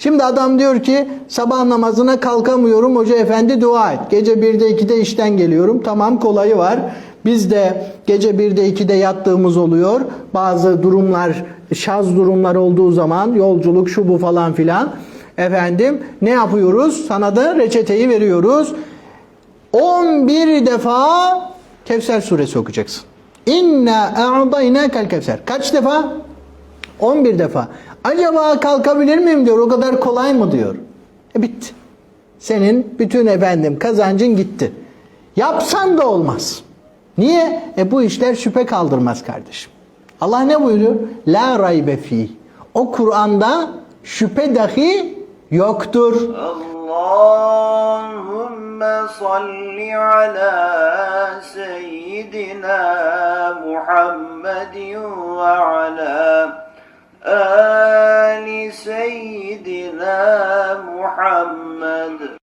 Şimdi adam diyor ki sabah namazına kalkamıyorum hoca efendi dua et. Gece 1'de 2'de işten geliyorum. Tamam kolayı var. Biz de gece 1'de 2'de yattığımız oluyor. Bazı durumlar, şaz durumlar olduğu zaman yolculuk şu bu falan filan. Efendim ne yapıyoruz? Sana da reçeteyi veriyoruz. 11 defa Kevser suresi okuyacaksın. İnna a'daynakel kevser. Kaç defa? 11 defa. Acaba kalkabilir miyim diyor. O kadar kolay mı diyor. E bitti. Senin bütün efendim kazancın gitti. Yapsan da olmaz. Niye? E bu işler şüphe kaldırmaz kardeşim. Allah ne buyuruyor? La raybe fi. O Kur'an'da şüphe dahi yoktur. Allahümme salli ala seyyidina Muhammedin ve ala آل سيدنا محمد.